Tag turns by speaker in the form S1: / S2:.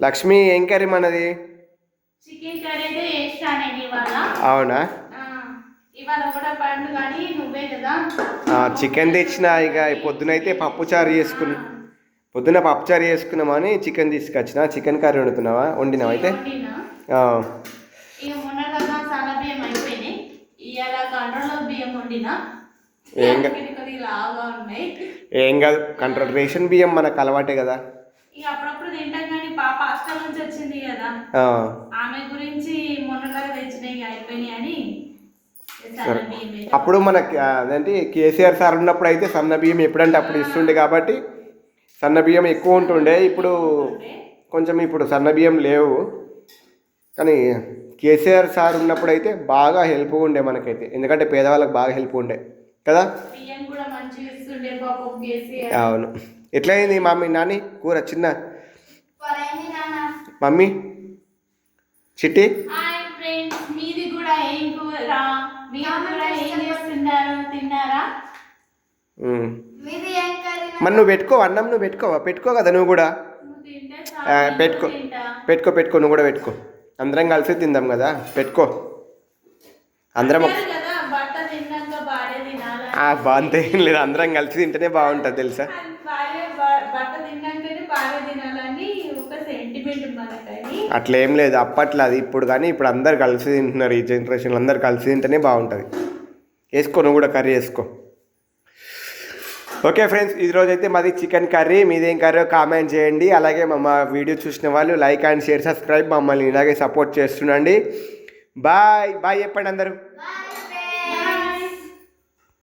S1: లక్ష్మి ఏం కర్రీ మనది?
S2: Chicken curry ఇవాళ.
S1: అవునా?
S2: ఇవాళ కూడా నువ్వే కదా.
S1: చికెన్ తెచ్చిన ఇక పొద్దునైతే పప్పు చారు చేసుకున్నా పొద్దున పప్పు చారు చేసుకున్నామని చికెన్ తీసుకొచ్చిన. Chicken curry వండుతున్నావా? వండినావా అయితే? ఏం కాదు కంట్రోల్ రేషన్ బియ్యం మనకు అలవాటే కదా.
S2: అప్పుడప్పుడు తింటాం హాస్టల్ నుంచి వచ్చింది కదా. ఆమె గురించి తెచ్చినాయి అయిపోయినాయి అని
S1: అప్పుడు మనకి ఆ, అదేంటి కేసీఆర్ సార్ ఉన్నప్పుడు అయితే సన్న బియ్యం ఎప్పుడంటే అప్పుడు ఇస్తుండే కాబట్టి సన్న బియ్యం ఎక్కువ ఉంటుండే. ఇప్పుడు కొంచెం ఇప్పుడు సన్న బియ్యం లేవు. కానీ కేసీఆర్ సార్ ఉన్నప్పుడు అయితే బాగా హెల్ప్ ఉండే మనకైతే. ఎందుకంటే పేదవాళ్ళకి బాగా హెల్ప్ ఉండే. కదా? అవును. ఎట్లయింది మమ్మీ నాని? కూర చిన్న మమ్మీ చిట్టి.
S2: హాయ్ ఫ్రెండ్స్ మీది కూడా ఏం కూర? మీరు కూడా ఏం చేస్తున్నారు? తిన్నారా.
S1: మరి? నువ్వు పెట్టుకో అన్నం నువ్వు పెట్టుకోవా? పెట్టుకో కదా నువ్వు కూడా. పెట్టుకో. పెట్టుకో పెట్టుకో నువ్వు కూడా పెట్టుకో. అందరం కలిసి తిందాం కదా పెట్టుకో. అందరం ఏం లేదు అందరం కలిసి తింటేనే బాగుంటుంది తెలుసా?
S2: తిన్నాకనే భార్య తినాలని ఒక సెంటిమెంట్ మనకని.
S1: అట్లా ఏం లేదు అప్పట్లో అది ఇప్పుడు కానీ ఇప్పుడు అందరు కలిసి తింటున్నారు ఈ జనరేషన్లో అందరు కలిసి తింటేనే బాగుంటుంది. వేసుకో నువ్వు కూడా కర్రీ వేసుకో. ఓకే ఫ్రెండ్స్ ఈరోజు అయితే మాది చికెన్ కర్రీ మీదేం కర్రీ కామెంట్ చేయండి. అలాగే మా మా వీడియో చూసిన వాళ్ళు లైక్ అండ్ షేర్ సబ్స్క్రైబ్ మమ్మల్ని ఇలాగే సపోర్ట్ చేస్తుండండి. బాయ్ బాయ్ చెప్పండి అందరూ.